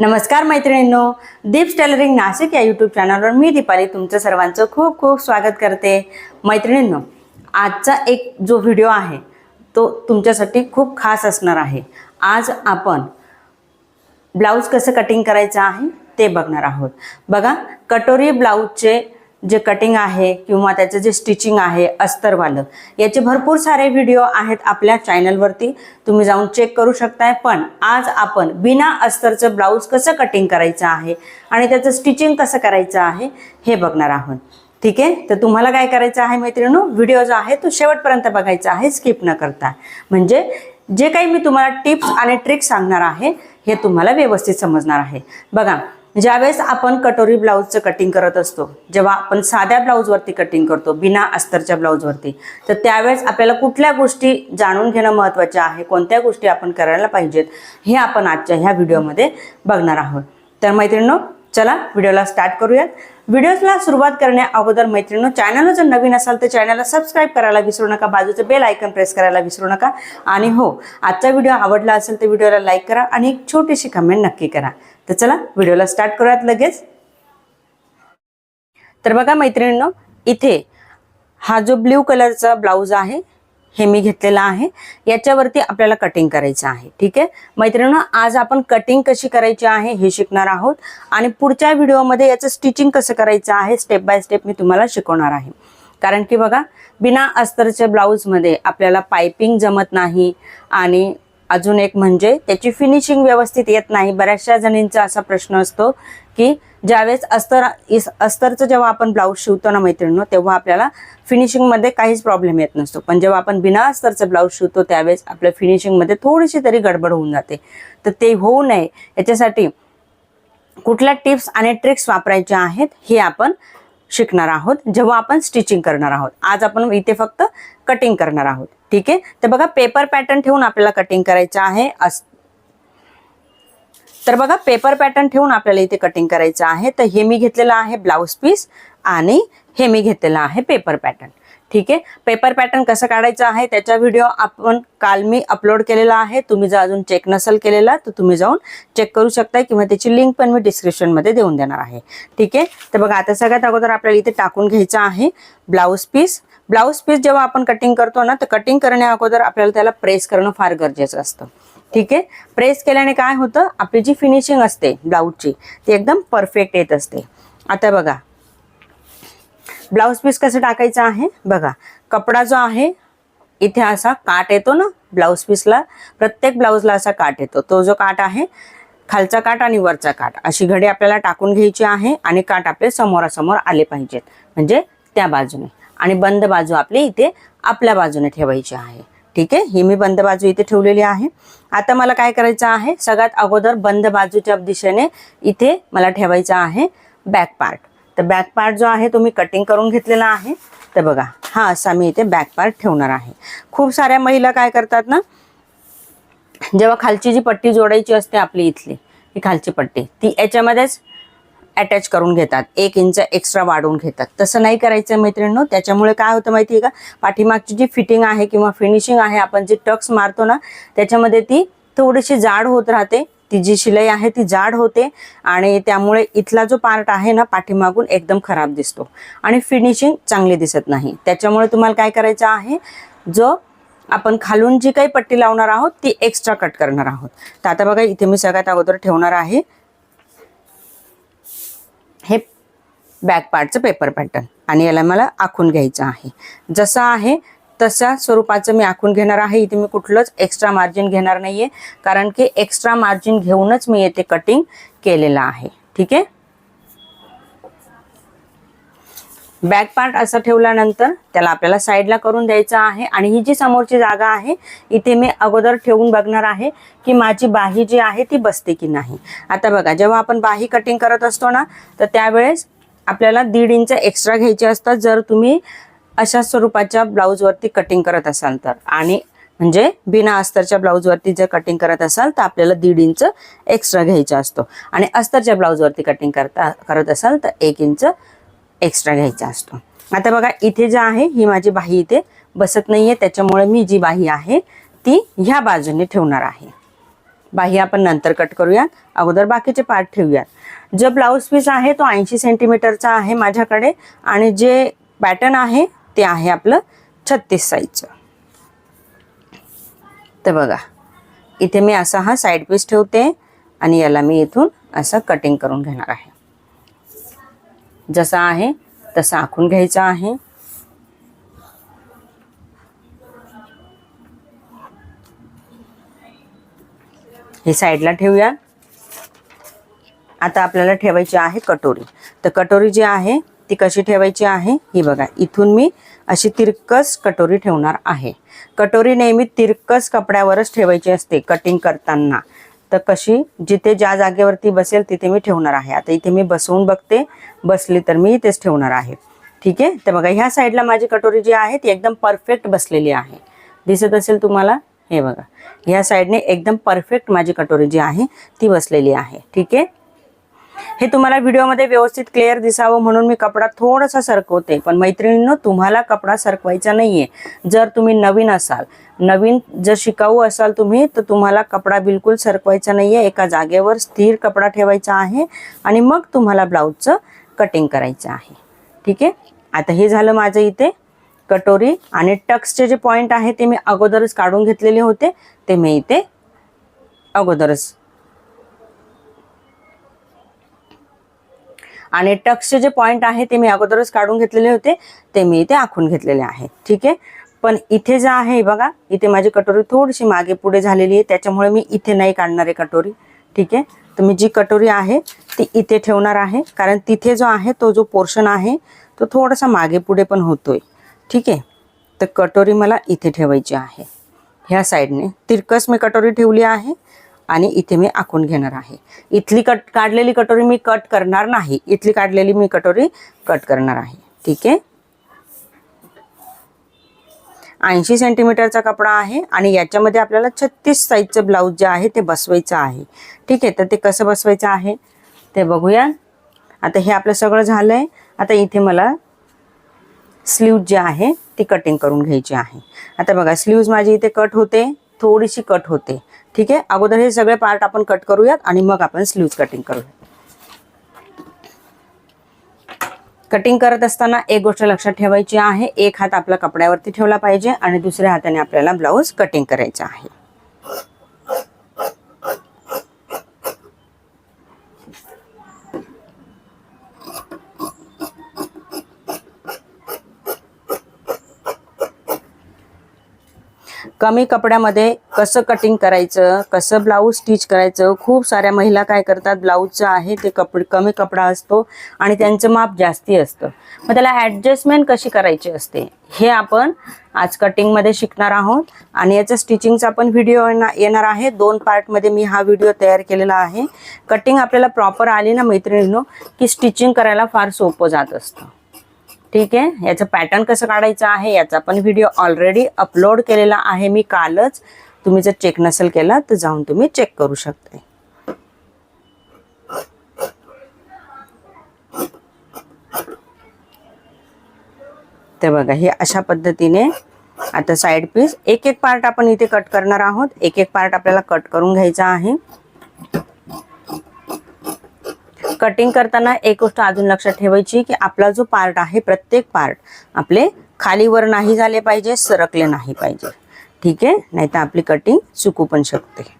नमस्कार मैत्रिणींनो दीप्स टेलरिंग नाशिक या यूट्यूब चॅनलवर मी दीपाली तुमचं सर्वांचं खूप खूप स्वागत करते. मैत्रिणींनो आजचा एक जो व्हिडिओ आहे तो तुमच्यासाठी खूप खास असणार आहे. आज आपण ब्लाऊज कसं कटिंग करायचं आहे ते बघणार आहोत. बघा कटोरी ब्लाऊजचे जे कटिंग आहे किंवा त्याचं जे स्टिचिंग आहे अस्तरवालं याचे भरपूर सारे व्हिडिओ आहेत आपल्या चॅनलवरती तुम्ही जाऊन चेक करू शकताय. पण आज आपण बिना अस्तरचं ब्लाऊज कसं कटिंग करायचं आहे आणि त्याचं स्टिचिंग कसं करायचं आहे हे बघणार आहोत. ठीक आहे? तर तुम्हाला काय करायचं आहे मैत्रिणू व्हिडिओ जो आहे तो शेवटपर्यंत बघायचा आहे. स्किप न करता. म्हणजे जे काही मी तुम्हाला टिप्स आणि ट्रिक्स सांगणार आहे हे तुम्हाला व्यवस्थित समजणार आहे. बघा ज्यावेळेस आपण कटोरी ब्लाऊजचं कटिंग करत असतो जेव्हा आपण साध्या ब्लाऊजवरती कटिंग करतो बिना अस्तरच्या ब्लाऊजवरती तर त्यावेळेस आपल्याला कुठल्या गोष्टी जाणून घेणं महत्त्वाचं आहे कोणत्या गोष्टी आपण करायला पाहिजेत हे आपण आजच्या ह्या व्हिडिओमध्ये बघणार आहोत. तर मैत्रिणींनो चला व्हिडिओला स्टार्ट करूयात. व्हिडिओला सुरुवात करण्या अगोदर मैत्रिणींनो चॅनलला जर नवीन असाल तर चॅनलला सबस्क्राईब करायला विसरू नका बाजूचं बेल आयकन प्रेस करायला विसरू नका. आणि हो आजचा व्हिडिओ आवडला असेल तर व्हिडिओला लाईक करा आणि एक छोटीशी कमेंट नक्की करा. तर चला व्हिडिओला स्टार्ट करूयात लगेच. तर बघा मैत्रिणींनो इथे हा जो ब्ल्यू कलरचा ब्लाऊज आहे हे मी घेतलेला आहे. याच्यावरती आपल्याला कटिंग करायचं आहे ठीक आहे? मैत्रिणींनो आज आपण कटिंग कशी करायची आहे हे शिकणार आहोत. आणि पुढच्या व्हिडिओमध्ये याचं स्टिचिंग कसं करायचं आहे स्टेप बाय स्टेप मी तुम्हाला शिकवणार आहे. कारण की बघा बिना अस्तरच्या ब्लाऊजमध्ये आपल्याला पायपिंग जमत नाही आणि अजून एक म्हणजे त्याची फिनिशिंग व्यवस्थित येत नाही. बऱ्याचशा जणींचा असा प्रश्न असतो की ज्यावेळेस अस्तर इस अस्तरचं जेव्हा आपण ब्लाऊज शिवतो ना मैत्रिणींनो तेव्हा आपल्याला फिनिशिंगमध्ये काहीच प्रॉब्लेम येत नसतो. पण जेव्हा आपण बिना अस्तरचं ब्लाऊज शिवतो त्यावेळेस आपल्या फिनिशिंगमध्ये थोडीशी तरी गडबड होऊन जाते. तर ते होऊ नये. याच्यासाठी कुठल्या टिप्स आणि ट्रिक्स वापरायच्या आहेत हे आपण शिकणार आहोत. जेव्हा आपण स्टिचिंग करणार आहोत. आज आपण इथे फक्त कटिंग करणार आहोत. ठीक आहे? तर बघा पेपर पॅटर्न ठेवून आपल्याला कटिंग करायचं आहे. अस तर बघा पेपर पॅटर्न ठेवून आपल्याला इथे कटिंग करायचं आहे. तर हे मी घेतलेलं आहे ब्लाऊज पीस आणि हे मी घेतलेलं आहे पेपर पॅटर्न ठीक आहे? पेपर पॅटर्न कसं काढायचं आहे? त्याचा व्हिडिओ आपण काल मी अपलोड केलेला आहे. तुम्ही जर अजून चेक नसेल केलेला तर तुम्ही जाऊन चेक करू शकता किंवा त्याची लिंक पण मी डिस्क्रिप्शनमध्ये देऊन देणार आहे. ठीक आहे? तर बघा आता सगळ्यात अगोदर आपल्याला इथे टाकून घ्यायचं आहे ब्लाऊज पीस ब्लाऊज पीस जेव्हा आपण कटिंग करतो ना तर कटिंग करण्या अगोदर आपल्याला त्याला प्रेस करणं फार गरजेचं असतं. ठीक आहे? प्रेस केल्याने काय होतं? आपली जी फिनिशिंग असते ब्लाऊजची ती एकदम परफेक्ट येत असते. आता बघा ब्लाऊज पीस कसं टाकायचं आहे? बघा कपडा जो आहे इथे असा काट येतो ना ब्लाऊज पीसला प्रत्येक ब्लाऊजला असा काट येतो. तो जो काट आहे खालचा काट आणि वरचा काट अशी घडी आपल्याला टाकून घ्यायची आहे आणि काट आपले समोरासमोर आले पाहिजेत. म्हणजे त्या बाजूने. आणि बंद बाजू आपली इथे आपल्या बाजूने ठेवायची आहे. ठीक आहे? ही मी बंद बाजू इथे ठेवलेली आहे. आता मला काय करायचं आहे? सगळ्यात अगोदर बंद बाजूच्या दिशेने इथे मला ठेवायचा आहे बॅक पार्ट. तर बॅक पार्ट जो आहे तो मी कटिंग करून घेतलेला आहे. तर बघा हा असा मी इथे बॅक पार्ट ठेवणार आहे. खूप साऱ्या महिला काय करतात ना जेव्हा खालची जी पट्टी जोडायची असते आपली इथली ही खालची पट्टी ती याच्यामध्येच अटॅच करून घेतात. एक इंच एक्स्ट्रा वाढवून घेतात. तसं नाही करायचं मैत्रिणींनो. त्याच्यामुळे काय होतं माहिती आहे का? पाठीमागची जी फिटिंग आहे किंवा फिनिशिंग आहे आपण जे टक्स मारतो ना त्याच्यामध्ये ती थोडीशी जाड होत राहते. ती जी शिलाई आहे ती जाड होते आणि त्यामुळे इथला जो पार्ट आहे ना पाठीमागून एकदम खराब दिसतो. आणि फिनिशिंग चांगली दिसत नाही. त्याच्यामुळे तुम्हाला काय करायचं आहे जो आपण खालून जी काही पट्टी लावणार आहोत ती एक्स्ट्रा कट करणार आहोत. तर आता बघा इथे मी सगळ्यात अगोदर ठेवणार आहे हे बॅक पार्टचं पेपर पॅटर्न आणि याला मला आखून घ्यायचं आहे. जसं आहे तशा स्वरूपाचं मी आखून घेणार आहे. इथे मी कुठलंच एक्स्ट्रा मार्जिन घेणार नाहीये. कारण की एक्स्ट्रा मार्जिन घेऊनच मी येथे कटिंग केलेलं आहे. ठीक आहे? बॅक पार्ट असं ठेवल्यानंतर त्याला आपल्याला साईडला करून द्यायचं आहे. आणि ही जी समोरची जागा आहे इथे मी अगोदर ठेवून बघणार आहे की माझी बाही जी आहे ती बसते की नाही. आता बघा जेव्हा आपण बाही कटिंग करत असतो ना तर त्यावेळेस आपल्याला दीड इंच एक्स्ट्रा घ्यायचे असतात. जर तुम्ही अशा स्वरूपाच्या ब्लाऊजवरती कटिंग करत असाल तर. आणि म्हणजे बिना अस्तरच्या ब्लाऊजवरती जर कटिंग करत असाल तर आपल्याला दीड इंच एक्स्ट्रा घ्यायचा असतो. आणि अस्तरच्या ब्लाऊजवरती कटिंग करता करत असाल तर एक इंच एक्स्ट्रा घ्यायचा असतो. आता बघा इथे जे आहे ही माझी बाही इथे बसत नाहीये. त्याच्यामुळे मी जी बाही आहे ती ह्या बाजूने ठेवणार आहे. बाही आपण नंतर कट करूयात. अगोदर बाकीचे पार्ट ठेवूयात. जो ब्लाऊज पीस आहे तो ऐंशी सेंटीमीटरचा आहे माझ्याकडे. आणि जे पॅटर्न आहे ते आहे आपलं छत्तीस साईजचं तर बघा इथे मी असा हा साईड पीस ठेवते आणि याला मी इथून असं कटिंग करून घेणार आहे. जसा आहे तसा आखून घ्यायचा आहे. हे साईडला ठेवूया. आता आपल्याला ठेवायची आहे कटोरी. तर कटोरी जी आहे ती कशी ठेवायची आहे? ही बघा इथून मी अशी तिरकस कटोरी ठेवणार आहे. कटोरी नेहमी तिरकस कपड्यावरच ठेवायची असते कटिंग करताना. तर कशी जिथे ज्या जागेवरती बसेल तिथे मी ठेवणार आहे. आता इथे मी बसवून बघते बसली तर मी इथेच ठेवणार आहे. ठीक आहे? तर बघा ह्या साईडला माझी कटोरी जी आहे ती एकदम परफेक्ट बसलेली आहे. दिसत असेल तुम्हाला? हे बघा ह्या साईडने एकदम परफेक्ट माझी कटोरी जी आहे ती बसलेली आहे. ठीक आहे? हे तुम्हाला व्हिडिओमध्ये व्यवस्थित क्लिअर दिसावं म्हणून मी कपडा थोडासा सरकवते पण मैत्रिणींनो तुम्हाला कपडा सरकवायचा नाहीये. जर तुम्ही नवीन असाल नवीन जर शिकाऊ असाल तुम्ही तर तुम्हाला कपडा बिलकुल सरकवायचा नाहीये. एका जागेवर स्थिर कपडा ठेवायचा आहे आणि मग तुम्हाला ब्लाऊजचं कटिंग करायचं आहे. ठीक आहे? आता हे झालं माझं इथे कटोरी आणि टक्सचे जे पॉईंट आहे ते मी अगोदरच काढून घेतलेले होते ते मी इथे अगोदरच आणि टक्सचे जे पॉईंट आहे ते मी अगोदरच काढून घेतलेले होते ते मी इथे आखून घेतलेले आहे. ठीक आहे? पण इथे जे आहे बघा इथे माझी कटोरी थोडीशी मागे पुढे झालेली आहे त्याच्यामुळे मी इथे नाही काढणार आहे कटोरी. ठीक आहे? तर मी जी कटोरी आहे ती इथे ठेवणार आहे कारण तिथे जो आहे तो जो पोर्शन आहे तो थोडासा मागे पुढे पण होतोय. ठीक आहे? तर कटोरी मला इथे ठेवायची आहे. ह्या साईडने तिरकस मी कटोरी ठेवली आहे. आणि इथे मी आखून घेणार आहे. इथली कट काढलेली कटोरी मी कट करणार नाही. इथली काढलेली मी कटोरी कट करणार आहे. ठीक आहे? ऐंशी सेंटीमीटरचा कपडा आहे आणि याच्यामध्ये आपल्याला छत्तीस साईजचं ब्लाऊज जे आहे ते बसवायचं आहे. ठीक आहे? तर ते कसं बसवायचं आहे? ते बघूया. आता हे आपलं सगळं झालं आहे आता इथे मला स्लीव जे आहे ती कटिंग करून घ्यायची आहे. आता बघा स्लीव्ज माझी इथे कट होते. थोडीशी कट होते. ठीक आहे? अगोदर हे सगळे पार्ट आपण कट करूयात आणि मग आपण स्लीव्ज कटिंग करूयात. कटिंग करत असताना एक गोष्ट लक्षात ठेवायची आहे. एक हात आपला कपड्यावरती ठेवला पाहिजे आणि दुसऱ्या हाताने आपल्याला ब्लाऊज कटिंग करायचा आहे. कमी कपड्यामध्ये कसं कटिंग करायचं कसं ब्लाऊज स्टिच करायचं खूप साऱ्या महिला काय करतात ब्लाऊजचं आहे ते कपड कमी कपडा असतो आणि त्यांचं माप जास्ती असतं. मग त्याला ॲडजस्टमेंट कशी करायची असते हे आपण आज कटिंगमध्ये शिकणार आहोत. आणि याचा स्टिचिंगचा पण व्हिडिओ येणार आहे. दोन पार्टमध्ये मी हा व्हिडिओ तयार केलेला आहे. कटिंग आपल्याला प्रॉपर आली ना मैत्रिणींनो की स्टिचिंग करायला फार सोपं जात असतं. ठीक आहे? याचं पॅटर्न कसं काढायचं आहे? याचा पण व्हिडिओ ऑलरेडी अपलोड केलेला आहे मी कालच. तुम्ही जर चेक नसेल केला तर जाऊन तुम्ही चेक करू शकता ते बघा हे अशा पद्धतीने आता साईड पीस एक एक पार्ट आपण इथे कट करणार आहोत. एक एक पार्ट आपल्याला कट करून घ्यायचा आहे. कटिंग करताना एक गोष्ट अजून लक्षात ठेवायची की आपला जो पार्ट आहे प्रत्येक पार्ट आपले खालीवर नाही झाले पाहिजे सरकले नाही पाहिजे. ठीक आहे? नाही तर आपली कटिंग चुकू पण शकते.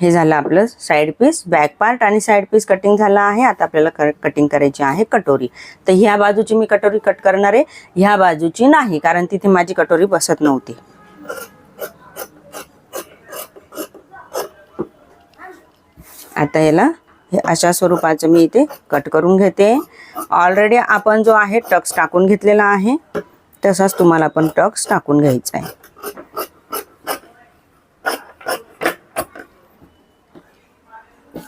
हे झालं आपलं साईड पीस बॅक पार्ट आणि साईड पीस कटिंग झालं आहे. आता आपल्याला कटिंग करायची आहे कटोरी. तर ह्या बाजूची मी कटोरी कट करणार आहे. ह्या बाजूची नाही कारण तिथे माझी कटोरी बसत नव्हती. आता याला हे अशा स्वरूपाचं मी इथे कट करून घेते. ऑलरेडी आपण जो आहे टक्स टाकून घेतलेला आहे तसाच तुम्हाला पण टक्स टाकून घ्यायचा आहे.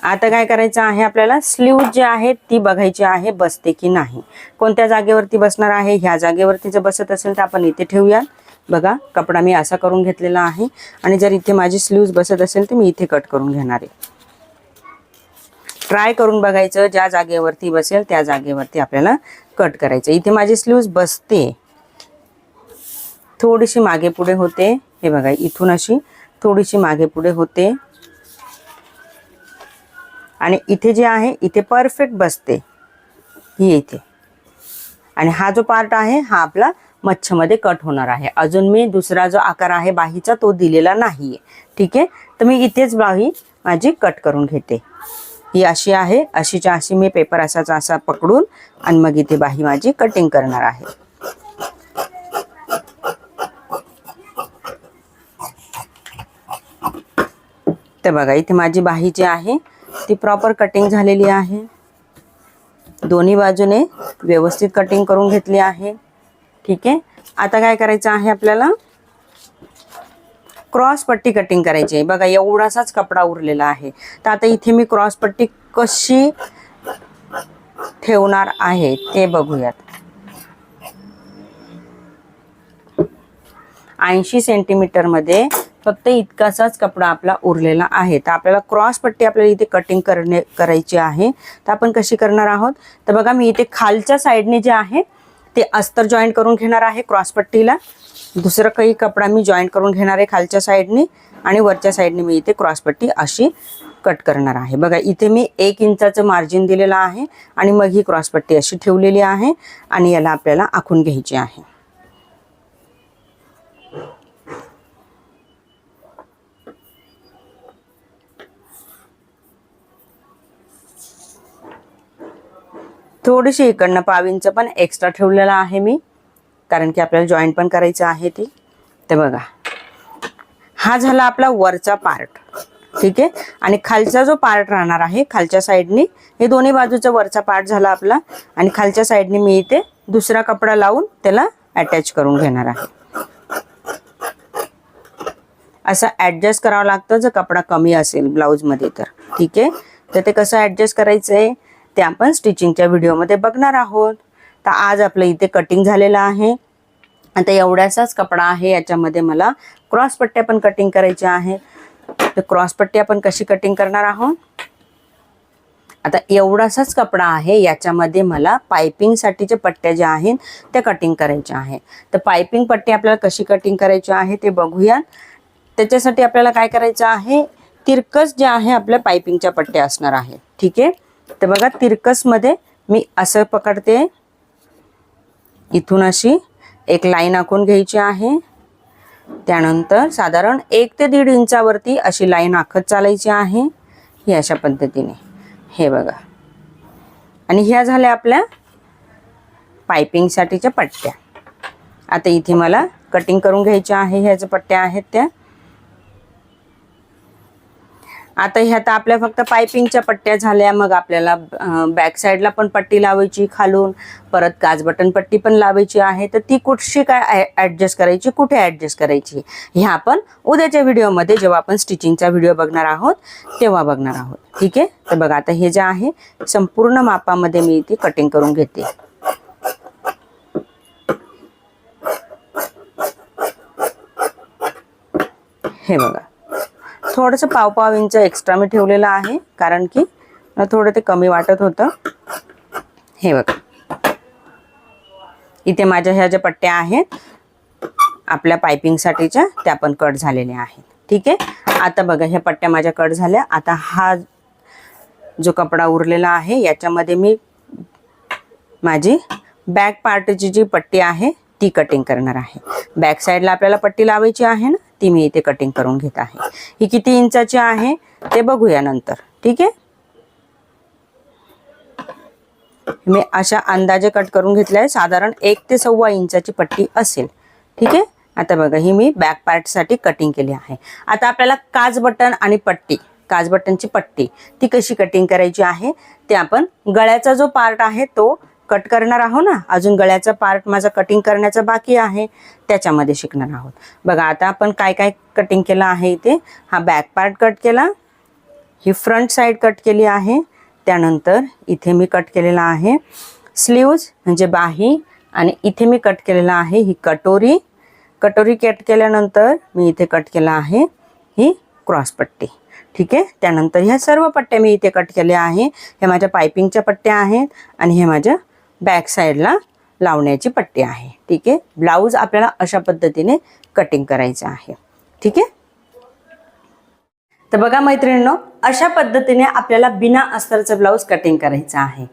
आता काय करायचं आहे आपल्याला? स्लीव जी आहे ती बघायची आहे बसते की नाही? कोणत्या जागेवरती बसणार आहे? ह्या जागेवरती जर बसत असेल तर आपण इथे ठेवूया. बघा कपडा मी असा करून घेतलेला आहे. आणि जर इथे माझी स्लीव्ज बसत असेल तर मी इथे कट करून घेणार आहे. ट्राय करून बघायचं ज्या जागेवरती बसेल त्या जागेवरती आपल्याला कट करायचं. इथे माझी स्लीव्ज बसते. थोडीशी मागे पुढे होते. हे बघा इथून अशी थोडीशी मागे पुढे होते. आणि इथे जे आहे इथे परफेक्ट बसते. ही इथे. आणि हा जो पार्ट आहे हा आपला मच्छमध्ये कट होणार आहे. अजून मी दुसरा जो आकार आहे बाहीचा तो दिलेला नाहीये. ठीक आहे? तर मी इथेच बाही माझी कट करून घेते. ही अशी आहे. अशीच्या अशी मी पेपर असाच असा पकडून आणि मग इथे बाही माझी कटिंग करणार आहे. तर बघा इथे माझी बाही जी आहे ती प्रॉपर कटिंग झालेली आहे. दोन्ही बाजूने व्यवस्थित कटिंग करून घेतली आहे. ठीक आहे? आता काय करायचं आहे आपल्याला? क्रॉस पट्टी कटिंग करायची आहे. बघा एवढासाच कपडा उरलेला आहे. तर आता इथे मी क्रॉस पट्टी कशी ठेवणार आहे ते बघूयात. ऐंशी सेंटीमीटरमध्ये फक्त इतकासाच कपडा आपला उरलेला आहे. तर आपल्याला क्रॉस पट्टी आपल्याला इथे कटिंग करणे करायची आहे. तर आपण कशी करणार आहोत? तर बघा मी इथे खालच्या साईडने जे आहे ते अस्तर जॉईंट करून घेणार आहे क्रॉसपट्टीला दुसरं काही कपडा मी जॉईंट करून घेणार आहे खालच्या साईडने आणि वरच्या साईडने मी इथे क्रॉसपट्टी अशी कट करणार आहे. बघा इथे मी एक इंचाचं मार्जिन दिलेलं आहे आणि मग ही क्रॉसपट्टी अशी ठेवलेली आहे आणि याला आपल्याला आखून घ्यायची आहे. थोडीशी इकडनं पाव पण एक्स्ट्रा ठेवलेलं आहे मी. कारण की आपल्याला जॉईंट पण करायचं आहे ती. ते बघा. हा झाला आपला वरचा पार्ट ठीक आहे? आणि खालचा जो पार्ट राहणार आहे खालच्या साईडनी हे दोन्ही बाजूचा वरचा पार्ट झाला आपला. आणि खालच्या साईडनी मी इथे दुसरा कपडा लावून त्याला अटॅच करून घेणार आहे. असं ॲडजस्ट करावं लागतं जर कपडा कमी असेल ब्लाऊजमध्ये तर. ठीक आहे? तर ते कसं ॲडजस्ट करायचं आहे ते आपण स्टिचिंगच्या व्हिडिओमध्ये बघणार आहोत. तर आज आपलं इथे कटिंग झालेलं आहे. आता एवढ्याचाच कपडा आहे याच्यामध्ये मला क्रॉस पट्ट्या पण कटिंग करायच्या आहे तर क्रॉस पट्टी आपण कशी कटिंग करणार आहोत? आता एवढासाच कपडा आहे याच्यामध्ये मला पायपिंगसाठीच्या पट्ट्या ज्या आहेत त्या कटिंग करायच्या आहेत. तर पायपिंग पट्टी आपल्याला कशी कटिंग करायची आहे ते बघूया त्याच्यासाठी आपल्याला काय करायचं आहे? तिरकस जे आहे आपल्या पायपिंगच्या पट्ट्या असणार आहे ठीक आहे? तर बघा तिरकसमध्ये मी असं पकडते. इथून अशी एक लाईन आखून घ्यायची आहे. त्यानंतर साधारण एक ते दीड इंचावरती अशी लाईन आखत चालायची आहे. ही अशा पद्धतीने. हे बघा. आणि ह्या झाल्या आपल्या पायपिंगसाठीच्या पट्ट्या. आता इथे मला कटिंग करून घ्यायच्या आहे ह्या ज्या पट्ट्या आहेत त्या. आता ह्या तर आपल्या फक्त पायपिंगच्या पट्ट्या झाल्या मग आपल्याला बॅक साईडला पण पट्टी लावायची खालून परत काच बटन पट्टी पण लावायची आहे. तर ती कुठशी काय ॲडजस्ट करायची कुठे ॲडजस्ट करायची ह्या आपण उद्याच्या व्हिडिओमध्ये जेव्हा आपण स्टिचिंगचा व्हिडिओ बघणार आहोत तेव्हा बघणार आहोत. ठीक आहे? तर बघा आता हे जे आहे संपूर्ण मापामध्ये मी ती कटिंग करून घेते. हे बघा. थोडंसं पाव पाव इंच एक्स्ट्रा मी ठेवलेलं आहे कारण की थोडं ते कमी वाटत होतं. हे बघा. इथे माझ्या ह्या ज्या पट्ट्या आहेत आपल्या पायपिंगसाठीच्या त्या पण कट झालेल्या आहेत. ठीक आहे? आता बघा ह्या पट्ट्या माझ्या कट झाल्या. आता हा जो कपडा उरलेला आहे याच्यामध्ये मी माझी बॅक पार्टची जी पट्टी आहे ती कटिंग करणार आहे. बॅक साईडला आपल्याला पट्टी लावायची आहे ना? ती मी इथे कटिंग करून घेत आहे. ही किती इंचाची आहे ते बघूया नंतर. ठीक आहे? मी अशा अंदाजे कट करून घेतले आहे साधारण एक ते सव्वा इंचाची पट्टी असेल. ठीक आहे? आता बघा ही मी बॅक पार्टसाठी कटिंग केली आहे. आता आपल्याला काच बटन आणि पट्टी काच बटनची पट्टी ती कशी कटिंग करायची आहे? ते आपण गळ्याचा जो पार्ट आहे तो कट करणार आहोत ना? अजून गळ्याचा पार्ट माझा कटिंग करण्याचा बाकी आहे. त्याच्यामध्ये शिकणार आहोत. बघा आता आपण काय काय कटिंग केलं आहे इथे? हा बॅक पार्ट कट केला. ही फ्रंट साईड कट केली आहे. त्यानंतर इथे मी कट केलेला आहे. स्लीव्ज म्हणजे बाही आणि इथे मी कट केलेला आहे ही कटोरी. कटोरी कट केल्यानंतर मी इथे कट केला आहे ही क्रॉसपट्टी ठीक आहे? त्यानंतर ह्या सर्व पट्ट्या मी इथे कट केल्या आहे. हे माझ्या पायपिंगच्या पट्ट्या आहेत आणि हे माझ्या बॅक साईडला लावण्याची पट्टी आहे. ठीक आहे? ब्लाऊज आपल्याला अशा पद्धतीने कटिंग करायचं आहे. ठीक आहे? तर बघा मैत्रिणींनो अशा पद्धतीने आपल्याला बिना अस्तरचं ब्लाऊज कटिंग करायचं आहे.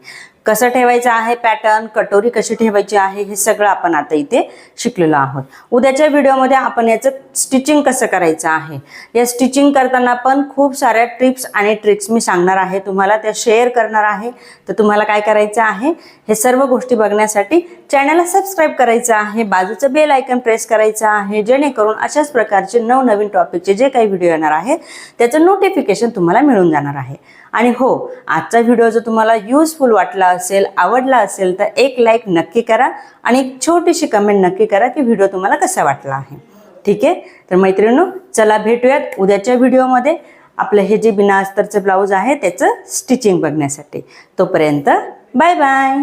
कसं ठेवायचं आहे पॅटर्न कटोरी कशी ठेवायची आहे हे सगळं आपण आता इथे शिकलेलो आहोत. उद्याच्या व्हिडिओमध्ये आपण याचं स्टिचिंग कसं करायचं आहे या स्टिचिंग करताना पण खूप साऱ्या टिप्स आणि ट्रिक्स मी सांगणार आहे. तुम्हाला त्या शेअर करणार आहे. तर तुम्हाला काय करायचं आहे हे सर्व गोष्टी बघण्यासाठी चॅनलला सबस्क्राईब करायचं आहे. बाजूचं बेल आयकन प्रेस करायचं आहे. जेणेकरून अशाच प्रकारचे नवनवीन टॉपिकचे जे काही व्हिडिओ येणार आहेत त्याचं नोटिफिकेशन तुम्हाला मिळून जाणार आहे. आणि हो आजचा व्हिडिओ जर तुम्हाला युजफुल वाटला असेल आवडला असेल तर एक लाईक नक्की करा आणि एक छोटीशी कमेंट नक्की करा की व्हिडिओ तुम्हाला कसा वाटला आहे. ठीक आहे? तर मैत्रिणू चला भेटूयात उद्याच्या व्हिडिओमध्ये आपलं हे जे बिना अस्तरचं ब्लाऊज आहे त्याचं स्टिचिंग बघण्यासाठी. तोपर्यंत बाय बाय